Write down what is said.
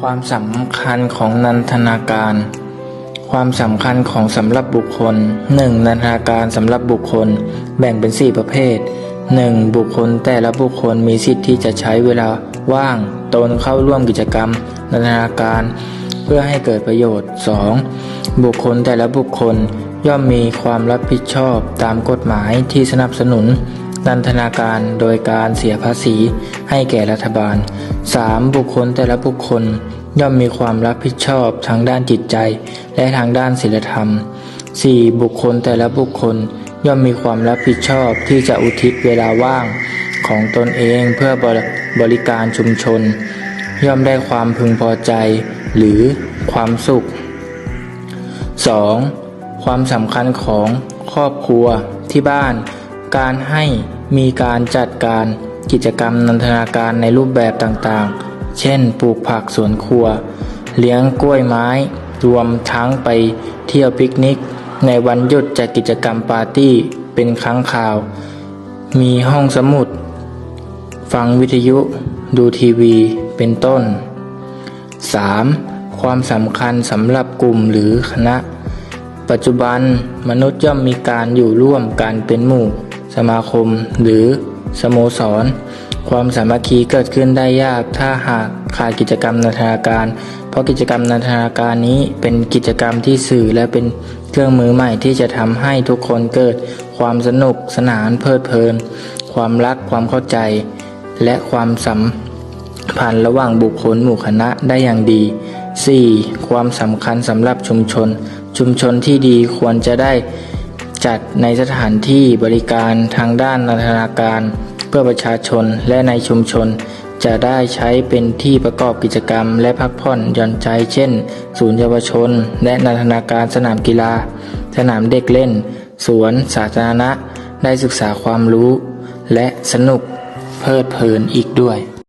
ความสำคัญของนันทนาการ ความสำคัญของสำหรับบุคคล 1. นันทนาการสำหรับบุคคลแบ่งเป็น 4 ประเภท 1. บุคคลแต่ละบุคคลมีสิทธิ์ที่จะใช้เวลาว่างตนเข้าร่วมกิจกรรม นันทนาการ เพื่อให้เกิดประโยชน์ 2. บุคคลแต่ละบุคคลย่อมมีความรับผิดชอบตามกฎหมายที่สนับสนุน นันทนาการโดยการเสียภาษีให้แก่รัฐบาล 3. บุคคลแต่ละบุคคลย่อมมีความรับผิดชอบทางด้านจิตใจ และทางด้านศีลธรรม 4. บุคคลแต่ละบุคคลย่อมมีความรับผิดชอบที่จะอุทิศเวลาว่างของตนเองเพื่อบริบริการชุมชน ย่อมได้ความพึงพอใจ หรือความสุข 2. ความสำคัญของครอบครัวที่บ้าน การให้มีการจัดการกิจกรรมนันทนาการในรูปแบบต่างๆ เช่น ปลูกผักสวนครัว เลี้ยงกล้วยไม้ รวมทั้งไปเที่ยวปิกนิก ในวันหยุดจัดกิจกรรมปาร์ตี้เป็นครั้งคราว มีห้องสมุด ฟังวิทยุ ดูทีวี เป็นต้น 3. ความสำคัญสำหรับกลุ่มหรือคณะ ปัจจุบันมนุษย์ย่อมมีการอยู่ร่วมกันเป็นหมู่ สมาคม หรือสโมสร ความสามัคคีเกิดขึ้นได้ยาก ถ้าหากขาดกิจกรรมนันทนาการ เพราะกิจกรรมนันทนาการนี้เป็นกิจกรรมที่สื่อและเป็นเครื่องมือใหม่ที่จะทำให้ทุกคนเกิดความสนุกสนานเพลิดเพลิน ความรักความเข้าใจ และความสัมพันธ์ระหว่างบุคคลหมู่คณะได้อย่างดี 4. ความสำคัญสำหรับชุมชน ชุมชนที่ดีควรจะได้ จัดในสถานที่บริการทางด้านนันทนาการ เพื่อประชาชนและในชุมชน จะได้ใช้เป็นที่ประกอบกิจกรรม และพักผ่อนหย่อนใจ เช่น ศูนย์เยาวชน และนันทนาการสนามกีฬา สนามเด็กเล่น สวนสาธารณะ ได้ศึกษาความรู้ และสนุกเพลิดเพลินอีกด้วย